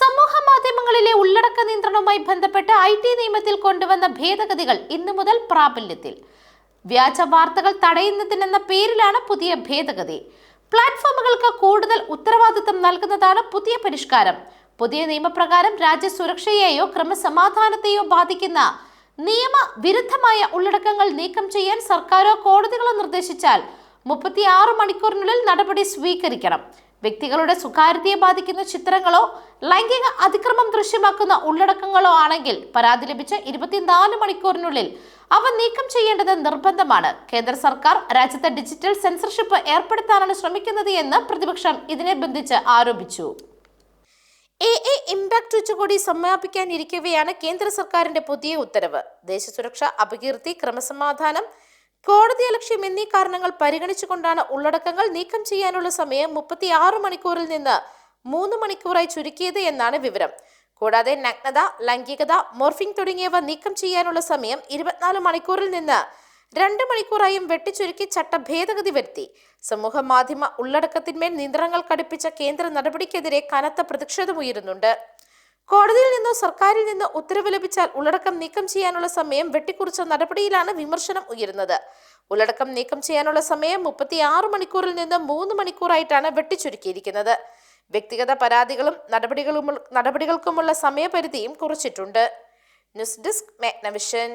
സമൂഹ മാധ്യമങ്ങളിലെ ഉള്ളടക്ക നിയന്ത്രണവുമായി ബന്ധപ്പെട്ട് ഐ ടി നിയമത്തിൽ കൊണ്ടുവന്ന ഭേദഗതികൾ ഇന്നു മുതൽ പ്രാബല്യത്തിൽ. വ്യാജ വാർത്തകൾ തടയുന്നതിനെന്ന പേരിലാണ് പുതിയ ഭേദഗതി. പ്ലാറ്റ്ഫോമുകൾക്ക് കൂടുതൽ ഉത്തരവാദിത്തം നൽകുന്നതാണ് പുതിയ പരിഷ്കാരം. പുതിയ നിയമപ്രകാരം രാജ്യ സുരക്ഷയെയോ ക്രമസമാധാനത്തെയോ ബാധിക്കുന്ന നിയമവിരുദ്ധമായ ഉള്ളടക്കങ്ങൾ നീക്കം ചെയ്യാൻ സർക്കാരോ കോടതികളോ നിർദ്ദേശിച്ചാൽ മുപ്പത്തിയാറ് മണിക്കൂറിനുള്ളിൽ നടപടി സ്വീകരിക്കണം. വ്യക്തികളുടെ സ്വകാര്യതയെ ബാധിക്കുന്ന ചിത്രങ്ങളോ ലൈംഗിക അതിക്രമം ദൃശ്യമാക്കുന്ന ഉള്ളടക്കങ്ങളോ ആണെങ്കിൽ പരാതി ലഭിച്ച ഇരുപത്തിനാല് മണിക്കൂറിനുള്ളിൽ അവ നീക്കം ചെയ്യേണ്ടത് നിർബന്ധമാണ്. കേന്ദ്ര സർക്കാർ രാജ്യത്ത് ഡിജിറ്റൽ സെൻസർഷിപ്പ് ഏർപ്പെടുത്താനാണ് ശ്രമിക്കുന്നത് എന്ന് പ്രതിപക്ഷം ഇതിനെ ബന്ധിച്ച് ആരോപിച്ചു. എ എ ഇമ്പാക്ട് ഉച്ചകോടി സമാപിക്കാനിരിക്കവെയാണ് കേന്ദ്ര സർക്കാരിന്റെ പുതിയ ഉത്തരവ്. ദേശസുരക്ഷ അപകീർത്തി ക്രമസമാധാനം കോടതി ലക്ഷ്യം എന്നീ കാരണങ്ങൾ പരിഗണിച്ചുകൊണ്ടാണ് ഉള്ളടക്കങ്ങൾ നീക്കം ചെയ്യാനുള്ള സമയം മുപ്പത്തിയാറ് മണിക്കൂറിൽ നിന്ന് മൂന്ന് മണിക്കൂറായി ചുരുക്കിയത് എന്നാണ് വിവരം. കൂടാതെ നഗ്നത ലൈംഗികത മോർഫിംഗ് തുടങ്ങിയവ നീക്കം ചെയ്യാനുള്ള സമയം ഇരുപത്തിനാല് മണിക്കൂറിൽ നിന്ന് രണ്ട് മണിക്കൂറായും വെട്ടിച്ചുരുക്കി ചട്ട ഭേദഗതി വരുത്തി. സമൂഹ മാധ്യമ ഉള്ളടക്കത്തിന്മേൽ നിയന്ത്രണങ്ങൾ കടുപ്പിച്ച കേന്ദ്ര നടപടിക്കെതിരെ കനത്ത പ്രതിഷേധമുയരുന്നുണ്ട് കോടതിയിൽ നിന്നോ സർക്കാരിൽ നിന്നോ ഉത്തരവ് ലഭിച്ചാൽ ഉള്ളടക്കം നീക്കം ചെയ്യാനുള്ള സമയം വെട്ടിക്കുറിച്ച നടപടിയിലാണ് വിമർശനം ഉയരുന്നത്. ഉള്ളടക്കം നീക്കം ചെയ്യാനുള്ള സമയം മുപ്പത്തിയാറ് മണിക്കൂറിൽ നിന്ന് മൂന്ന് മണിക്കൂറായിട്ടാണ് വെട്ടിച്ചുരുക്കിയിരിക്കുന്നത്. വ്യക്തിഗത പരാതികളും നടപടികളും നടപടികൾക്കുമുള്ള സമയപരിധിയും കുറിച്ചിട്ടുണ്ട്. News desk Magnavision.